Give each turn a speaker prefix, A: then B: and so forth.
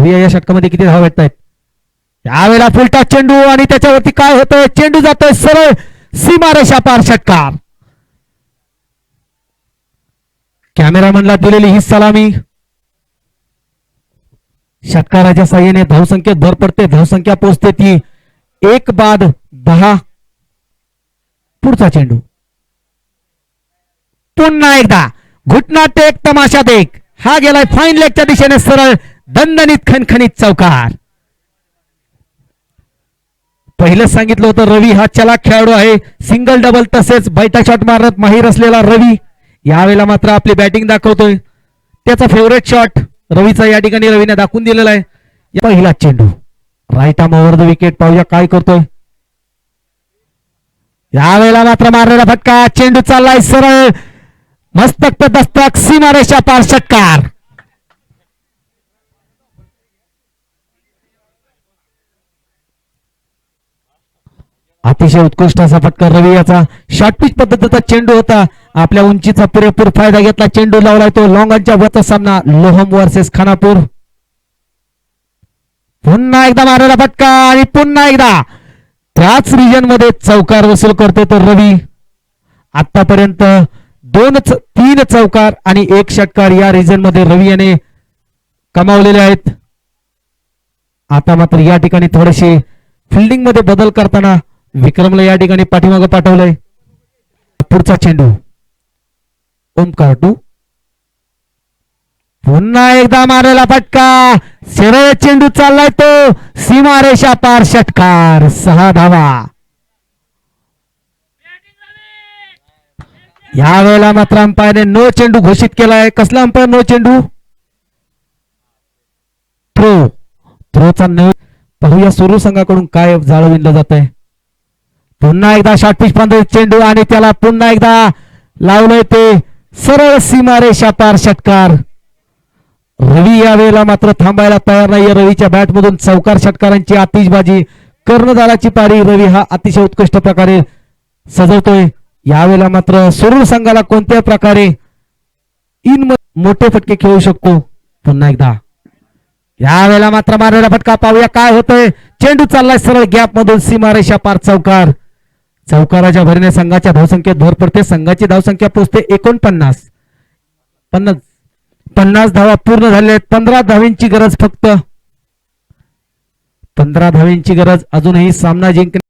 A: पाहूया या षटकामध्ये किती धावा भेटत आहेत यावेळेला फुलटा चेंडू आणि त्याच्यावरती काय होतंय? चेंडू जातोय सरळ. सीमारेषा पार षटकार कॅमेरामनला दिलेली ही सलामी. षटकाराच्या साह्याने धावसंख्येत भर पडते धावसंख्या पोहोचते ती एक बाद दहा. पुढचा चेंडू. पुन्हा एकदा. घुटना टेक तमाशा देख हा गेलाय फाईन लेगच्या दिशेने सरळ. दणदणीत खणखणीत चौकार. पहिलं सांगितलं होतं रवी हा चला खेळाडू आहे. सिंगल डबल तसेच बैठा शॉट मारत माहीर असलेला रवी. यावेळेला मात्र आपली बॅटिंग दाखवतोय. त्याचा फेवरेट शॉट रवीचा या ठिकाणी रवीने दाखवून दिलेला आहे. पहिला चेंडू. राईट आम ओव्हर द विकेट पाहूया काय करतोय. यावेळेला मात्र मारलेला फटका. चेंडू चाललाय सरळ. मस्तक पे दस्तक. सीमारेषा पार षटकार. अतिशय उत्कृष्ट असा फटका रवी याचा शॉर्ट पिच पद्धतीचा चेंडू होता. आपल्या उंचीचा पुरेपूर फायदा घेतला. चेंडू लावला तो लॉंगांच्या वरचा सामना. लोहम वर्सेस खानापूर. पुन्हा एकदा मारलेला फटका आणि पुन्हा एकदा त्याच रिजनमध्ये चौकार वसूल करतो तो रवी. आतापर्यंत दोन तीन चौकार आणि एक षटकार या रिजनमध्ये रवी याने कमावलेले आहेत. आता मात्र या ठिकाणी थोडेसे फिल्डिंगमध्ये बदल करताना विक्रमला या ठिकाणी पाठीमागं पाठवलंय. पुढचा चेंडू. ओमकार टू. पुन्हा एकदा मारायला फटका. सरळ चेंडू चाललाय तो. सीमारेषा पार षटकार. सहा धावा. यावेळेला मात्र अंपायरने नो चेंडू घोषित केलाय. कसला अंपायर? नो चेंडू. थ्रो. थ्रोचा न पाहूया सुरू संघाकडून काय जाळविलं जात आहे पुन्हा एकदा शॉर्ट पिच पंध चेंडू आणि त्याला पुन्हा एकदा लावलंय ते सरळ सीमारेषा पार षटकार. रवी यावेळेला मात्र थांबायला तयार नाहीये. रवीच्या बॅट मधून चौकार षटकारांची आतिषबाजी कर्णधाराची पारी. रवी हा अतिशय उत्कृष्ट प्रकारे सजवतोय. यावेळेला मात्र सुरूर संघाला कोणत्या प्रकारे इन मोठे फटके खेळू शकतो. पुन्हा एकदा. यावेळेला मात्र मारलेला फटका पाहूया. काय होतंय? चेंडू चाललाय सरळ गॅप मधून. सीमारेषा पार चौकार. चौकाराच्या भरीने संघाच्या धावसंख्येत भर पडते. संघाची धावसंख्या पोहोचते एकोणपन्नास. पन्नास. पन्नास धावा पूर्ण झाले आहेत. पंधरा धावींची गरज फक्त. पंधरा धावींची गरज अजूनही सामना जिंकणे